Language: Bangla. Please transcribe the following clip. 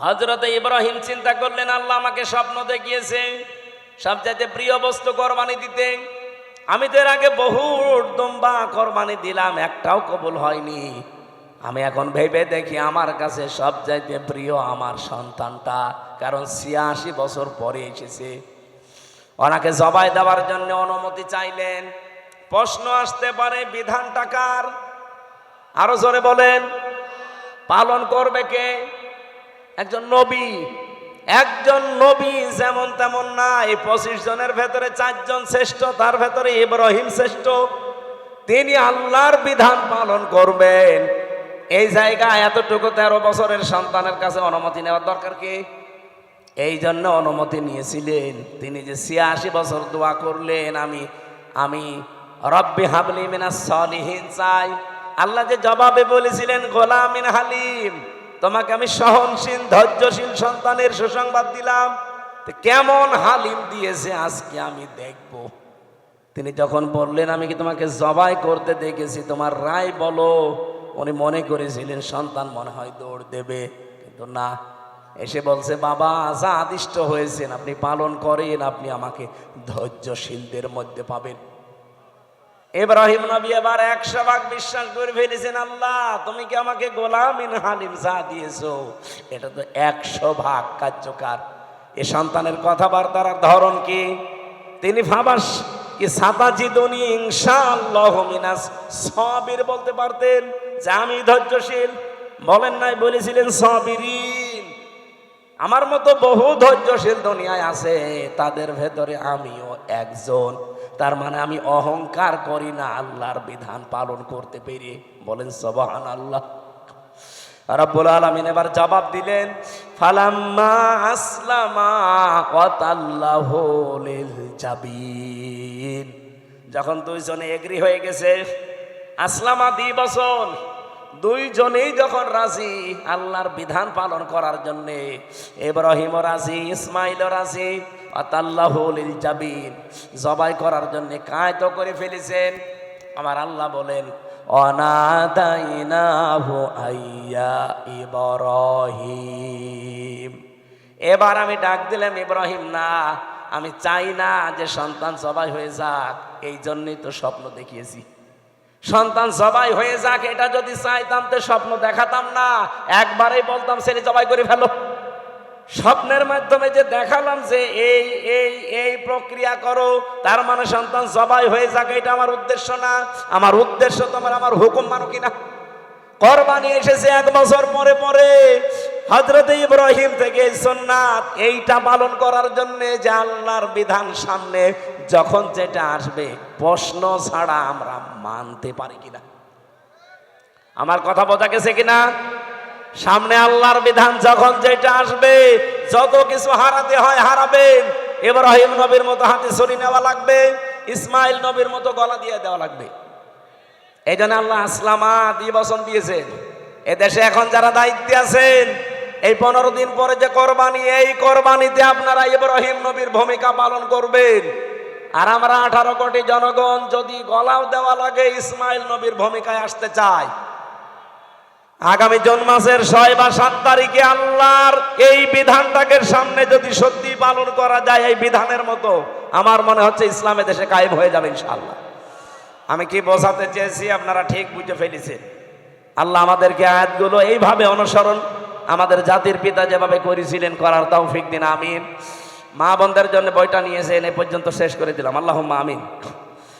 হজরত ইব্রাহিম চিন্তা করলেন, আল্লাহ আমাকে স্বপ্ন দেখিয়েছে, সবচাইতে প্রিয় বস্তু কোরবানি দিতে। আমি তো এর আগে বহু দুম্বা কোরবানি দিলাম, একটাও কবুল হয়নি। আমি এখন ভেবে দেখি, আমার কাছে সবচাইতে প্রিয় আমার সন্তানটা, কারণ ছিয়াশি বছর পরে এসেছে। ওনাকে জবাই দেওয়ার জন্য অনুমতি চাইলেন। প্রশ্ন আসতে পারে বিধান টাকার আরও জোরে বলেন, পালন করবে কে? একজন নবী একজন নবী যেমন তেমন না এই পঁচিশ জনের ভেতরে চারজন শ্রেষ্ঠ, তার ভেতরে ইব্রাহিম শ্রেষ্ঠ। তিনি আল্লাহর বিধান পালন করবেন। এই জায়গায় এতটুকু তেরো বছরের সন্তানের কাছে অনুমতি নেওয়ার দরকার কি? এই জন্য অনুমতি নিয়েছিলেন। তিনি যে ছিয়াশি বছর দোয়া করলেন, আমি আমি রব্বি হাবলি মিনা সলিহীন, চাই। আল্লাহ যে জবাবে বলেছিলেন গোলামিন হালিম। তোমাকে আমি সহনশীল, ধৈর্যশীল সন্তানের সুসংবাদ দিলাম। কেমন হালিম দিয়েছে আজকে আমি দেখব। তিনি যখন বললেন, আমি কি তোমাকে জবাই করতে দেখেছি? তোমার রায় বলো। উনি মনে করেছিলেন, সন্তান মনে হয় দৌড় দেবে। কিন্তু না, এসে বলছে, বাবা, যা আদিষ্ট হয়েছেন, আপনি পালন করেন, আপনি আমাকে ধৈর্যশীলদের মধ্যে পাবেন। ইব্রাহিম নবী এবার একশো ভাগ বিশ্বাস করে ফেলেছেন, আল্লাহ, তুমি কি আমাকে গোলামিন হালিম যা দিয়েছ, এটা তো একশো ভাগ কার্যকার। এ সন্তানের কথাবার্তার ধরন কি? তিনি ভাবাস কি সাতাজিদনি ইনশাআল্লাহ মিনাস সবির বলতে পারতেন যে আমি ধৈর্যশীল। বলেন নাই, বলেছিলেন, সবিরিন, আমার মতো বহু ধৈর্যশীল দুনিয়ায় আছে, তাদের ভেতরে আমিও একজন। তার মানে আমি অহংকার করি না আল্লাহর বিধান পালন করতে পেরে। বলেন সবহান আল্লাহ রাব্বুল আলামিন এবার জবাব দিলেন, ফালাম্মা আসলামা ওয়াতাল্লাহু লিল জাবিন। যখন দুইজনে এগ্রি হয়ে গেছে, আসলামা দি বছর। দুইজনেই যখন রাজি আল্লাহর বিধান পালন করার জন্য ইব্রাহিম রাজি ইসমাইল রাজি আতাল্লাহুল জবাই করার জন্য কায়ত করে ফেলেছেন। আমার আল্লাহ বলেন ইব্রাহিম। এবার আমি ডাক দিলাম, ইব্রাহিম, না, আমি চাই না যে সন্তান সবাই হয়ে যাক। এই জন্যই তো স্বপ্ন দেখিয়েছি। সন্তান জবাই হয়ে যাক, এটা যদি চাইতাম তো স্বপ্ন দেখাতাম না। একবারেই বলতাম, ছেলে জবাই করে ফেলো। স্বপ্নের মাধ্যমে যে দেখালাম যে এই এই এই প্রক্রিয়া করো, তার মানে সন্তান জবাই হয়ে যাক, এটা আমার উদ্দেশ্য না। আমার উদ্দেশ্য তোমার আমার হুকুম মানো কিনা? কোরবানি এসেছে এক বছর পরে পরে। হজরত ইব্রাহিম থেকে সোননাথ এইটা পালন করার জন্য যে আল্লাহর বিধান সামনে, যখন যেটা আসবে, প্রশ্ন ছাড়া আমরা মানতে পারি কিনা? আমার কথা বোঝা গেছে কিনা? সামনে আল্লাহর বিধান যখন যেটা আসবে, যত কিছু হারাতে হয় হারাবেন। ইব্রাহিম নবীর মতো হাতে সরি নেওয়া লাগবে, ইসমাইল নবীর মতো গলা দিয়ে দেওয়া লাগবে। এই জন্য আল্লাহ আসলামা দিবসন দিয়েছেন। এ দেশে এখন যারা দায়িত্বে আছেন, এই পনেরো দিন পরে যে কোরবানি, এই কোরবানিতে আপনারা ইব্রাহিম নবীর ভূমিকা পালন করবেন। আর আমরা আঠারো কোটি জনগণ যদি গলাও দেওয়া লাগে, ইসমাইল নবীর ভূমিকায় আসতে চায়। আগামী জুন মাসের ছয় বা সাত তারিখে আল্লাহর এই বিধানটাকে সামনে যদি সত্যি পালন করা যায় এই বিধানের মতো, আমার মনে হচ্ছে ইসলামে দেশে কায়েম হয়ে যাবে ইনশাআল্লাহ। আমি কি বোঝাতে চেয়েছি? আপনারা ঠিক বুঝে ফেলেছেন। আল্লাহ আমাদেরকে আয়াতগুলো এইভাবে অনুসরণ আমাদের জাতির পিতা যেভাবে করেছিলেন, করার তৌফিক দিন, আমিন। মা বোনদের জন্য বইটা নিয়েছেন এ পর্যন্ত শেষ করে দিলাম। আল্লাহ আমিন।